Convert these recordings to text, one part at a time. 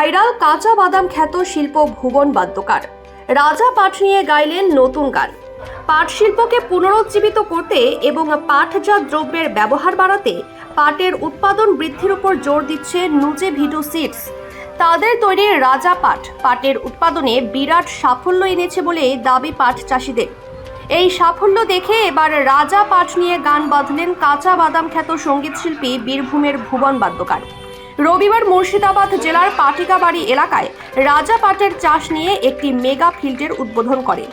Viral কাঁচা বাদাম খ্যাত শিল্প ভুবন বাদ্যকার। রাজা পাঠ নিয়ে গাইলেন নতুন গান। পাট শিল্পকে পুনরুজ্জীবিত করতে এবং পাটজাত দ্রব্যের ব্যবহার বাড়াতে পাটের উৎপাদন বৃদ্ধির উপর জোর দিচ্ছে নুজে ভিডো সিডস। তাদের তৈরি রাজা পাট পাটের উৎপাদনে বিরাট সাফল্য এনেছে বলে দাবি পাট চাষিদের। এই সাফল্য দেখে এবার রাজা পাট নিয়ে গান বাঁধলেন কাঁচা বাদাম খ্যাত সংগীত শিল্পী বীরভূমের ভুবন বাদ্যকার। রবিবার মুর্শিদাবাদ জেলার পাটিকাবাড়ি এলাকায় রাজা পাটের চাষ নিয়ে একটি মেগা ফিল্ডের উদ্বোধন করে।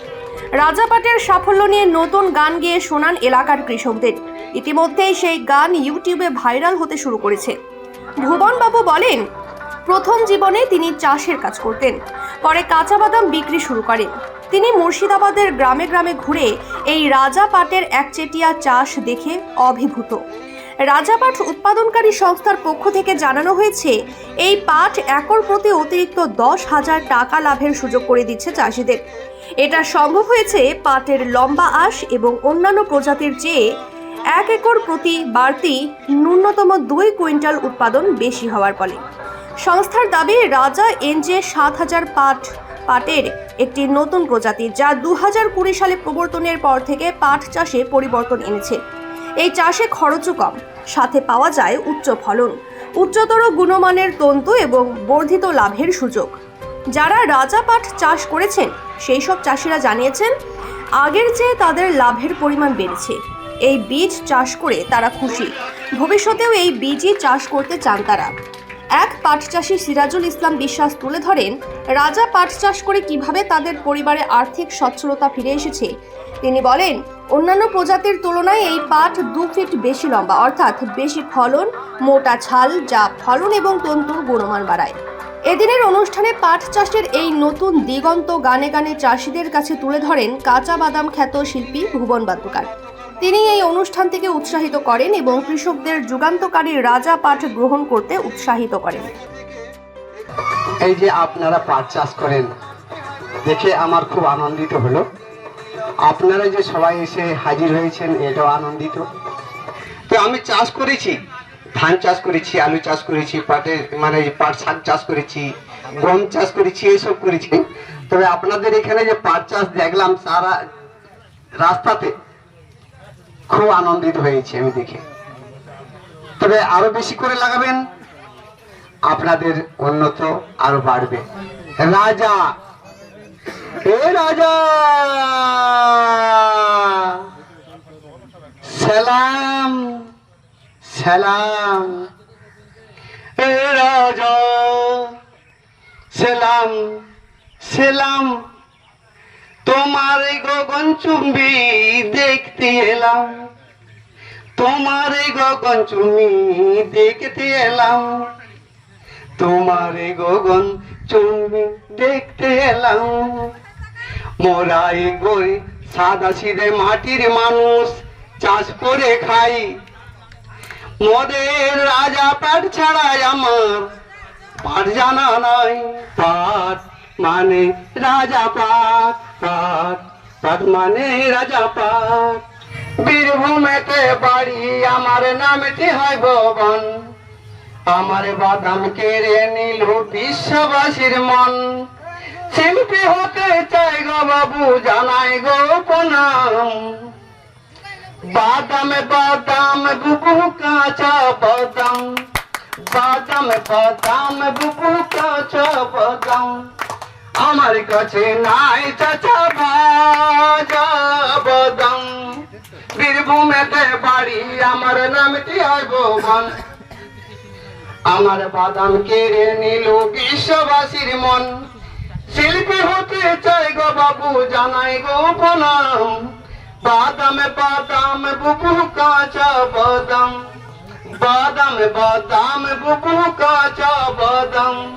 রাজা পাটের সাফল্য নিয়ে নতুন গান গেয়ে শোনান এলাকার কৃষকদের। ইতিমধ্যেই সেই গান ইউটিউবে ভাইরাল হতে শুরু করেছে। ভুবনবাবু বলেন, প্রথম জীবনে তিনি চাষের কাজ করতেন, পরে কাঁচা বাদাম বিক্রি শুরু করেন। তিনি মুর্শিদাবাদের গ্রামে গ্রামে ঘুরে এই রাজা পাটের একচেটিয়া চাষ দেখে অভিভূত। রাজা পাট উৎপাদনকারী সংস্থার পক্ষ থেকে জানানো হয়েছে, এই পাট একর প্রতি অতিরিক্ত দশ হাজার টাকা লাভের সুযোগ করে দিচ্ছে চাষিদের। এটা সম্ভব হয়েছে পাটের লম্বা আঁশ এবং অন্যান্য প্রজাতির চেয়ে এক একর প্রতি বাড়তি ন্যূনতম দুই কুইন্টাল উৎপাদন বেশি হওয়ার ফলে। সংস্থার দাবি, রাজা এনজে সাত হাজার পাট, পাটের একটি নতুন প্রজাতি যা দু হাজার কুড়ি সালে প্রবর্তনের পর থেকে পাট চাষে পরিবর্তন এনেছে। এই চাষে খরচও কম। সাথে পাওয়া যায় উচ্চ ফলন, উচ্চতর গুণমানের তন্তু এবং বর্ধিত লাভের সুযোগ। যারা রাজা পাট চাষ করেছেন, সেই সব চাষিরা জানিয়েছেন, আগের চেয়ে তাদের লাভের পরিমাণ বেড়েছে। এই বীজ চাষ করে তারা খুশি। ভবিষ্যতেও এই বীজই চাষ করতে চান তারা। এক পাট চাষি সিরাজুল ইসলাম বিশ্বাস তুলে ধরেন, রাজা পাট চাষ করে কীভাবে তাদের পরিবারে আর্থিক সচ্ছলতা ফিরে এসেছে? তিনি বলেন অন্যান্য প্রজাতির তুলনায় এই পাট দু ফিট বেশি লম্বা, অর্থাৎ বেশি ফলন, মোটা ছাল যা ফলন এবং তন্তুর গুণমান বাড়ায়। এদিনের অনুষ্ঠানে পাট চাষের এই নতুন দিগন্ত গানে গানে চাষিদের কাছে তুলে ধরেন কাঁচা বাদাম খ্যাত শিল্পী ভুবন বাদ্যকার। তিনি এই অনুষ্ঠান থেকে উৎসাহিত করেন এবং কৃষকদের যুগান্তকারী রাজা পাট গ্রহণ করতে উৎসাহিত করেন। এই যে আপনারা পাট চাষ করেন, দেখে আমার খুব আনন্দিত হলো। আপনারা যে সবাই এসে হাজির হয়েছেন, এটাও আনন্দিত। তো আমি চাষ করেছি, ধান চাষ করেছি, আলু চাষ করেছি পাটের মানে পাট শাক চাষ করেছি, গম চাষ করেছি, এসব করেছি। তবে আপনাদের এখানে যে পাট চাষ দেখলাম, সারা রাস্তাতে খুব আনন্দিত হয়েছি আমি দেখে। তবে আরও বেশি করে লাগাবেন, আপনাদের উন্নত আরও বাড়বে। রাজা এ রাজা! সালাম সালাম। এ রাজা! সালাম সালাম। তোমার গগন চুম্বি দেখতে এলাম। তোমার গগন চুম্বি দেখতে এলাম। তোমারে গগন চুম্বি দেখতে এলাম। মোরাই গই, সাদা সিধে মাটির মানুষ চাষ করে খাই। মদের রাজা পাট ছাড়াই আমার পাট জানা নাই। পাট মানে রাজা পাট পাট পাট মানে রাজা পাট। বীরভূমেতে বাড়ি, আমার নামটি হয় ভবন আমার বাদাম কেড়ে নিল বিশ্ববাসীর মন। শিল্পী হতে চাই গো বাবু, জানাই গো প্রণাম। বাদাম বাদাম, বুবু কাঁচা বাদাম। বাদাম বাদাম, বুবু কাঁচা বাদাম। আমার কাছে নাই চাচা ভাজা বাদাম। বীরভূমেতে বাড়ি, আমার নামটি হয় ভবন আমার বাদাম কেড়ে নিল বিশ্ববাসীর মন। শিল্পী হতে চাই গো বাবু, জানাই গো প্রণাম। বাদাম বাদাম, বুবু কাঁচা বাদাম। বাদাম বাদাম, বুবু কাঁচা বাদাম।